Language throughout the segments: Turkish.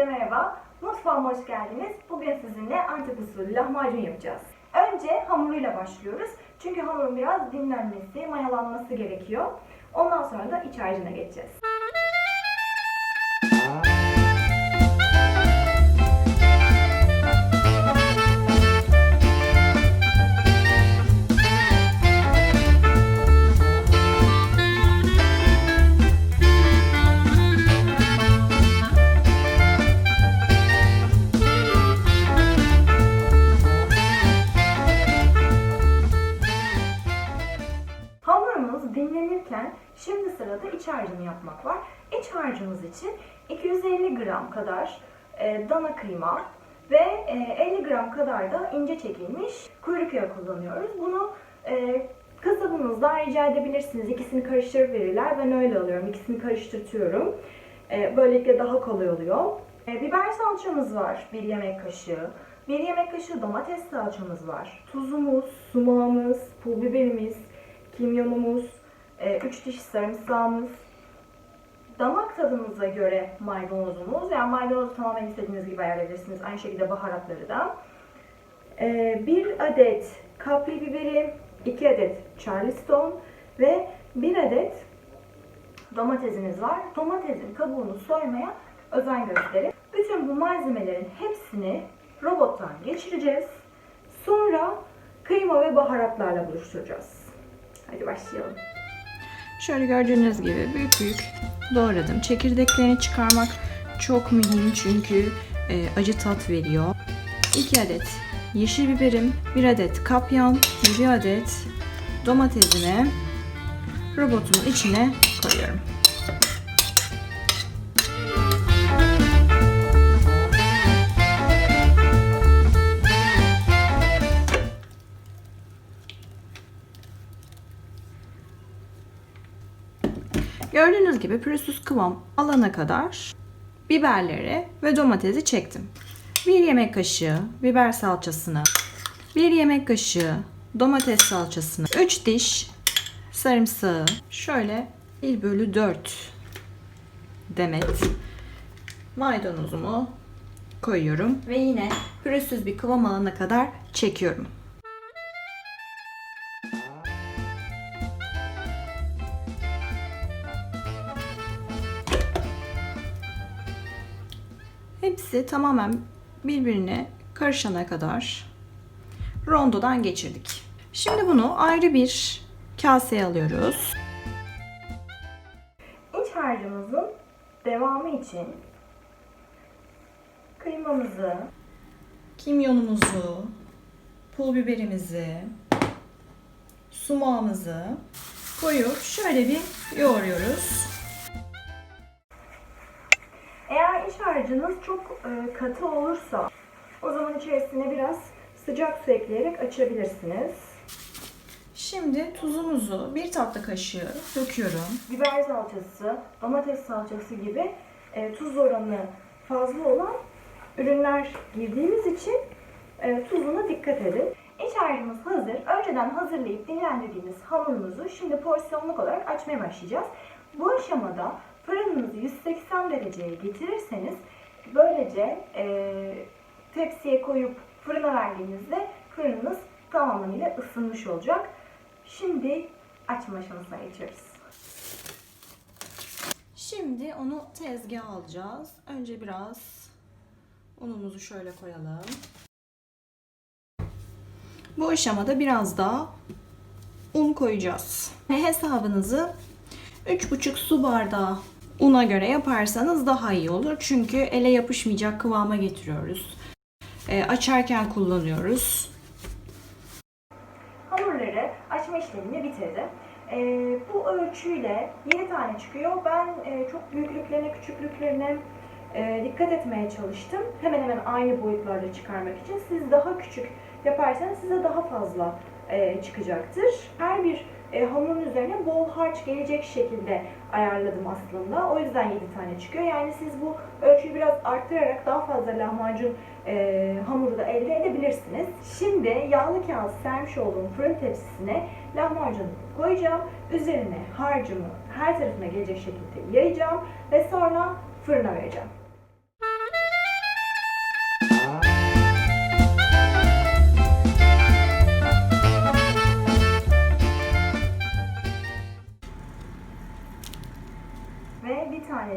Herkese merhaba. Mutfağıma hoş geldiniz. Bugün sizinle Antep usulü lahmacun yapacağız. Önce hamuruyla başlıyoruz. Çünkü hamurun biraz dinlenmesi, mayalanması gerekiyor. Ondan sonra da iç harcına geçeceğiz. Dinlenirken şimdi sırada iç harcını yapmak var. İç harcımız için 250 gram kadar e, dana kıyma ve e, 50 gram kadar da ince çekilmiş kuyruk yağı kullanıyoruz. Bunu e, kasabınızdan rica edebilirsiniz. İkisini karıştırıp verirler. Ben öyle alıyorum. İkisini karıştırtıyorum. E, böylelikle daha kolay oluyor. E, biber salçamız var. Bir yemek kaşığı. Bir yemek kaşığı domates salçamız var. Tuzumuz, sumağımız, pul biberimiz, kimyonumuz, 3 diş sarımsağımız, damak tadınıza göre maydanozumuz. Yani maydanozu tamamen istediğiniz gibi ayarlayabilirsiniz. Aynı şekilde baharatları da. E, bir adet kapri biberi, 2 adet charleston ve 1 adet domatesimiz var. Domatesin kabuğunu soymaya özen gösterin. Bütün bu malzemelerin hepsini robottan geçireceğiz. Sonra kıyma ve baharatlarla buluşturacağız. Hadi başlayalım. Şöyle gördüğünüz gibi büyük büyük doğradım. Çekirdeklerini çıkarmak çok mühim çünkü e, acı tat veriyor. 2 adet yeşil biberim, 1 adet kapyan ve 1 adet domatesimi robotumun içine koyuyorum. Gördüğünüz gibi pürüzsüz kıvam alana kadar biberleri ve domatesi çektim. 1 yemek kaşığı biber salçasını, 1 yemek kaşığı domates salçasını, 3 diş sarımsağı, şöyle 1 bölü 4 demet maydanozumu koyuyorum ve yine pürüzsüz bir kıvam alana kadar çekiyorum. Hepsi tamamen birbirine karışana kadar rondodan geçirdik. Şimdi bunu ayrı bir kaseye alıyoruz. İç harcımızın devamı için kıymamızı, Kimyonumuzu, pul biberimizi, sumağımızı koyup şöyle bir yoğuruyoruz. Harcınız çok e, katı olursa o zaman içerisine biraz sıcak su ekleyerek açabilirsiniz. Şimdi tuzumuzu bir tatlı kaşığı döküyorum. biber salçası, domates salçası gibi e, tuz oranı fazla olan ürünler girdiğimiz için e, tuzuna dikkat edin. İç harcımız hazır. Önceden hazırlayıp dinlendirdiğimiz hamurumuzu şimdi porsiyonluk olarak açmaya başlayacağız. Bu aşamada fırınınızı 180 dereceye getirirseniz böylece e, tepsiye koyup fırına verdiğinizde fırınınız tamamıyla ısınmış olacak. Şimdi açma aşamasına geçiyoruz. Şimdi onu tezgaha alacağız. Önce biraz unumuzu şöyle koyalım. Bu aşamada biraz daha un koyacağız. Ve hesabınızı 3,5 su bardağı una göre yaparsanız daha iyi olur. Çünkü ele yapışmayacak kıvama getiriyoruz. Ee, açarken kullanıyoruz. Hamurları açma işlemini bitirdim. Ee, bu ölçüyle 7 tane çıkıyor. Ben e, çok büyüklüklerine, küçüklüklerine e, dikkat etmeye çalıştım. Hemen hemen aynı boyutlarda çıkarmak için. Siz daha küçük yaparsanız size daha fazla e, çıkacaktır. Her bir e, üzerine bol harç gelecek şekilde ayarladım aslında. O yüzden 7 tane çıkıyor. Yani siz bu ölçüyü biraz arttırarak daha fazla lahmacun e, hamuru da elde edebilirsiniz. Şimdi yağlı kağıt sermiş olduğum fırın tepsisine lahmacunu koyacağım. Üzerine harcımı her tarafına gelecek şekilde yayacağım ve sonra fırına vereceğim.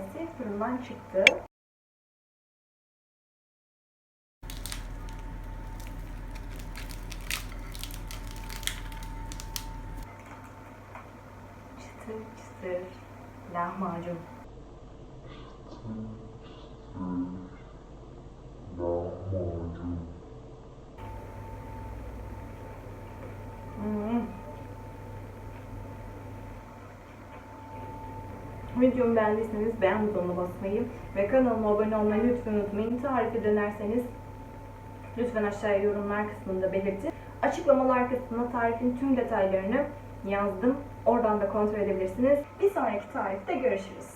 Tanesi fırından çıktı. Çıtır çıtır lahmacun. Hmm. Videomu beğendiyseniz beğen butonuna basmayı ve kanalıma abone olmayı lütfen unutmayın. Tarifi denerseniz lütfen aşağıya yorumlar kısmında belirtin. Açıklamalar kısmına tarifin tüm detaylarını yazdım. Oradan da kontrol edebilirsiniz. Bir sonraki tarifte görüşürüz.